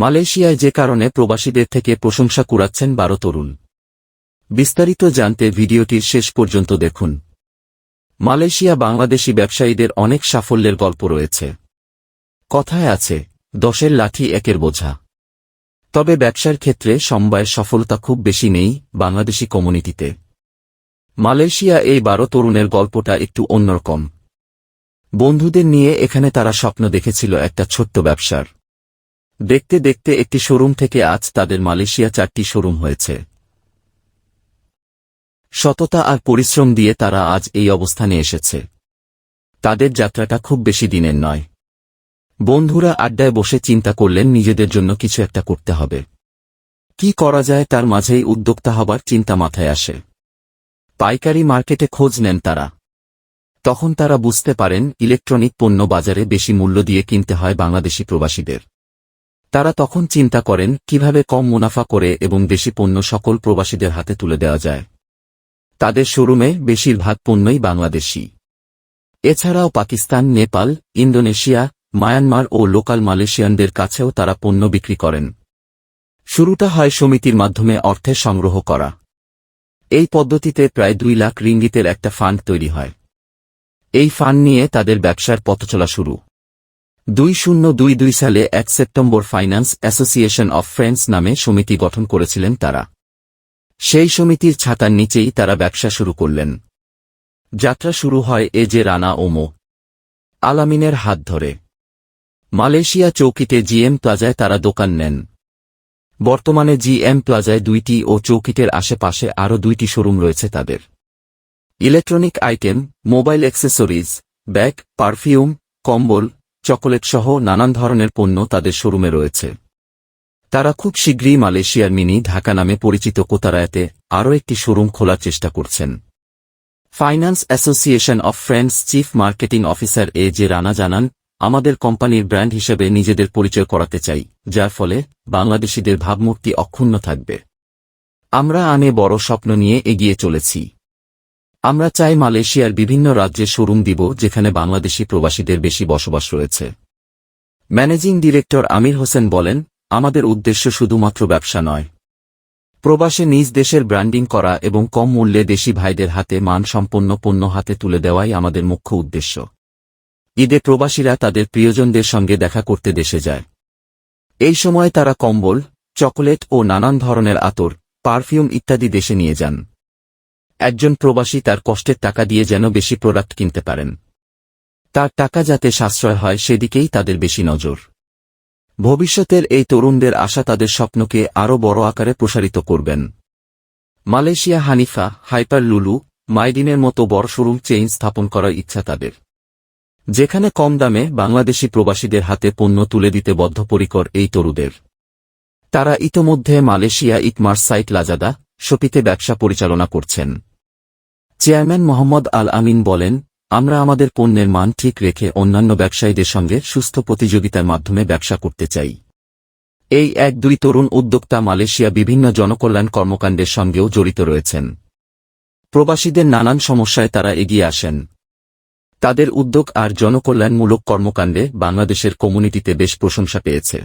মালয়েশিয়ায় যে কারণে প্রবাসীদের থেকে প্রশংসা কুড়াচ্ছেন বারো তরুণ। বিস্তারিত জানতে ভিডিওটির শেষ পর্যন্ত দেখুন। মালয়েশিয়া বাংলাদেশি ব্যবসায়ীদের অনেক সাফল্যের গল্প রয়েছে। কথায় আছে, দশের লাঠি একের বোঝা। তবে ব্যবসার ক্ষেত্রে সমবায়ের সফলতা খুব বেশি নেই বাংলাদেশি কমিউনিটিতে। মালয়েশিয়া এই বারো তরুণের গল্পটা একটু অন্যরকম। বন্ধুদের নিয়ে এখানে তারা স্বপ্ন দেখেছিল একটা ছোট্ট ব্যবসার। দেখতে দেখতে একটি শোরুম থেকে আজ তাদের মালয়েশিয়া চারটি শোরুম হয়েছে। সততা আর পরিশ্রম দিয়ে তারা আজ এই অবস্থানে এসেছে। তাদের যাত্রাটা খুব বেশি দিনের নয়। বন্ধুরা আড্ডায় বসে চিন্তা করলেন নিজেদের জন্য কিছু একটা করতে হবে। কি করা যায় তার মাঝেই উদ্যোক্তা হবার চিন্তা মাথায় আসে। পাইকারি মার্কেটে খোঁজ নেন তারা। তখন তারা বুঝতে পারেন ইলেকট্রনিক পণ্য বাজারে বেশি মূল্য দিয়ে কিনতে হয় বাংলাদেশি প্রবাসীদের। তারা তখন চিন্তা করেন, কীভাবে কম মুনাফা করে এবং বেশি পণ্য সকল প্রবাসীদের হাতে তুলে দেওয়া যায়। তাদের শোরুমে বেশিরভাগ পণ্যই বাংলাদেশি। এছাড়াও পাকিস্তান, নেপাল, ইন্দোনেশিয়া, মায়ানমার ও লোকাল মালয়েশিয়ানদের কাছেও তারা পণ্য বিক্রি করেন। শুরুটা হয় সমিতির মাধ্যমে অর্থে সংগ্রহ করা। এই পদ্ধতিতে প্রায় দুই লাখ রিঙ্গিতের একটা ফান্ড তৈরি হয়। এই ফান্ড নিয়ে তাদের ব্যবসার পথচলা শুরু। দুই শূন্য দুই দুই সালে এক September finance association of friends নামে সমিতি গঠন করেছিলেন তারা। সেই সমিতির ছাতার নিচেই তারা ব্যবসা শুরু করলেন। যাত্রা শুরু হয় এ যে রানা ওমো আলামিনের হাত ধরে। মালয়েশিয়া চৌকিতে জিএম প্লাজায় তারা দোকান নেন। বর্তমানে জিএম প্লাজায় দুইটি ও চৌকিটের আশেপাশে আরও দুইটি শোরুম রয়েছে তাদের। Electronic item, mobile accessories, bag, perfume, কম্বল চকোলেট সহ নানান ধরনের পণ্য তাদের শোরুমে রয়েছে। তারা খুব শীঘ্রই মালয়েশিয়ার মিনি ঢাকা নামে পরিচিত কোতারায়াতে আরও একটি শোরুম খোলার চেষ্টা করছেন। Finance association of friends chief marketing officer A J Rana জানান, আমাদের কোম্পানির ব্র্যান্ড হিসেবে নিজেদের পরিচয় করাতে চাই, যার ফলে বাংলাদেশিদের ভাবমূর্তি অক্ষুণ্ণ থাকবে। আমরা আনে বড় স্বপ্ন নিয়ে এগিয়ে চলেছি। আমরা চাই মালয়েশিয়ার বিভিন্ন রাজ্যে শোরুম দিব যেখানে বাংলাদেশি প্রবাসীদের বেশি বসবাস রয়েছে। ম্যানেজিং ডিরেক্টর আমির হোসেন বলেন, আমাদের উদ্দেশ্য শুধুমাত্র ব্যবসা নয়। প্রবাসে নিজ দেশের ব্র্যান্ডিং করা এবং কম মূল্যে দেশি ভাইদের হাতে মানসম্পন্ন পণ্য হাতে তুলে দেওয়াই আমাদের মুখ্য উদ্দেশ্য। ঈদে প্রবাসীরা তাদের প্রিয়জনদের সঙ্গে দেখা করতে দেশে যায়। এই সময় তারা কম্বল, চকোলেট ও নানান ধরনের আতর, পারফিউম ইত্যাদি দেশে নিয়ে যান। একজন প্রবাসী তার কষ্টের টাকা দিয়ে যেন বেশি প্রোডাক্ট কিনতে পারেন। তার টাকা যাতে সাশ্রয় হয় সেদিকেই তাদের বেশি নজর। ভবিষ্যতের এই তরুণদের আশা তাদের স্বপ্নকে আরও বড় আকারে প্রসারিত করবেন। মালয়েশিয়া হানিফা, হাইপার লুলু, মাইডিনের মতো বড় শোরুম চেইন স্থাপন করার ইচ্ছা তাদের। যেখানে কম দামে বাংলাদেশি প্রবাসীদের হাতে পণ্য তুলে দিতে বদ্ধপরিকর এই তরুদের। তারা ইতোমধ্যে মালয়েশিয়া ইকমার্স সাইট লাজাদা, শপিতে ব্যবসা পরিচালনা করছেন। চেয়ারম্যান মোহাম্মদ আল আমিন বলেন, আমরা আমাদের পণ্যের মান ঠিক রেখে অন্যান্য ব্যবসায়ীদের সঙ্গে সুস্থ প্রতিযোগিতার মাধ্যমে ব্যবসা করতে চাই। এই এক দুই তরুণ উদ্যোক্তা মালয়েশিয়া বিভিন্ন জনকল্যাণ কর্মকাণ্ডের সঙ্গেও জড়িত রয়েছেন। প্রবাসীদের নানান সমস্যায় তারা এগিয়ে আসেন। তাদের উদ্যোগ আর জনকল্যাণমূলক কর্মকাণ্ডে বাংলাদেশের কমিউনিটিতে বেশ প্রশংসা পেয়েছে।